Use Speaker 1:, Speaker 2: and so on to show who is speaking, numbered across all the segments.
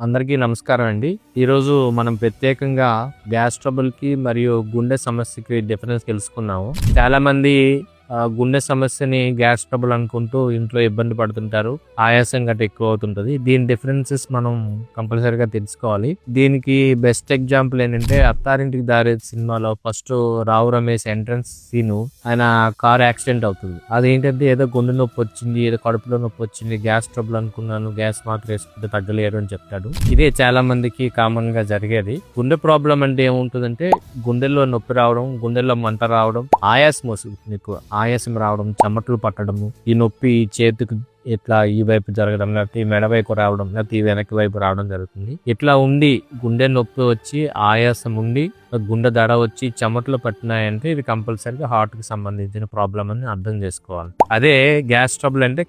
Speaker 1: అందరికీ నమస్కారం అండి. ఈరోజు మనం ప్రత్యేకంగా గ్యాస్ ట్రబుల్కి మరియు గుండె సమస్యకి డిఫరెన్స్ తెలుసుకున్నాము. చాలామంది గుండె సమస్యని గ్యాస్ ట్రబుల్ అనుకుంటూ ఇంట్లో ఇబ్బంది పడుతుంటారు. ఆయాసం గట్రా ఎక్కువ అవుతుంటుంది. దీని డిఫరెన్సెస్ మనం కంపల్సరీగా తెలుసుకోవాలి. దీనికి బెస్ట్ ఎగ్జాంపుల్ ఏంటంటే అత్తారింటికి దారి సినిమాలో first Rao Ramesh entrance scene ఆయన కార్ యాక్సిడెంట్ అవుతుంది. అదేంటంటే ఏదో గుండె నొప్పి వచ్చింది ఏదో కడుపులో నొప్పి వచ్చింది గ్యాస్ ట్రబుల్ అనుకున్నాను గ్యాస్ మాత్రం వేసుకుంటే తగ్గలేరు అని చెప్తాడు. ఇదే చాలా మందికి కామన్గా జరిగేది. గుండె ప్రాబ్లం అంటే ఏముంటుందంటే గుండెల్లో నొప్పి రావడం గుండెల్లో మంట రావడం ఆయాసం వస్తుంది ఎక్కువ. ఆయాసం రావడం చెమటలు పట్టడము ఈ నొప్పి చేతికి ఇట్లా ఈ వైపు జరగడం లేకపోతే ఈ మెడ వైపు రావడం లేకపోతే ఈ వెనక్కి వైపు రావడం జరుగుతుంది. ఇట్లా ఉండి గుండె నొప్పి వచ్చి ఆయాసం ఉండి గుండె దడ వచ్చి చెమటలు పట్టినాయంటే ఇది కంపల్సరీగా హార్ట్కి సంబంధించిన ప్రాబ్లం అని అర్థం చేసుకోవాలి. అదే గ్యాస్ ట్రబుల్ అంటే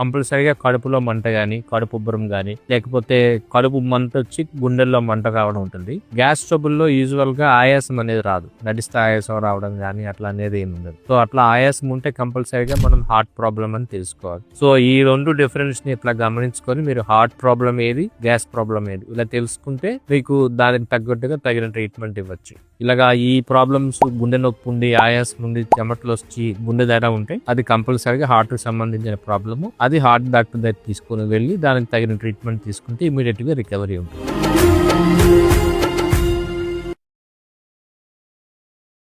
Speaker 1: కంపల్సరీగా కడుపులో మంట కానీ కడుపు ఉబ్బరం కానీ లేకపోతే కడుపు మంట వచ్చి గుండెల్లో మంట రావడం ఉంటుంది. గ్యాస్ ట్రబుల్లో యూజువల్గా ఆయాసం అనేది రాదు. నడిస్తే ఆయాసం రావడం కానీ అట్లా అనేది ఏమి ఉండదు. సో అట్లా ఆయాసం ఉంటే కంపల్సరీగా మనం హార్ట్ ప్రాబ్లం అని తెలుసుకోవాలి. సో ఈ రెండు డిఫరెన్స్ని ఇట్లా గమనించుకొని మీరు హార్ట్ ప్రాబ్లం ఏది గ్యాస్ ప్రాబ్లం ఏది ఇలా తెలుసుకుంటే మీకు దానికి తగ్గట్టుగా తగిన ట్రీట్మెంట్ ఇవ్వచ్చు. ఇలాగా ఈ ప్రాబ్లమ్స్ గుండె నొప్పి ఉండి ఆయాసం ఉంది చెమటలు వచ్చి గుండె ధర ఉంటే అది కంపల్సరీగా హార్ట్కి సంబంధించిన ప్రాబ్లము అది హార్ట్ డాక్టర్ దగ్గర తీసుకుని వెళ్ళి దానికి తగిన ట్రీట్మెంట్ తీసుకుంటే ఇమీడియట్గా రికవరీ ఉంటుంది.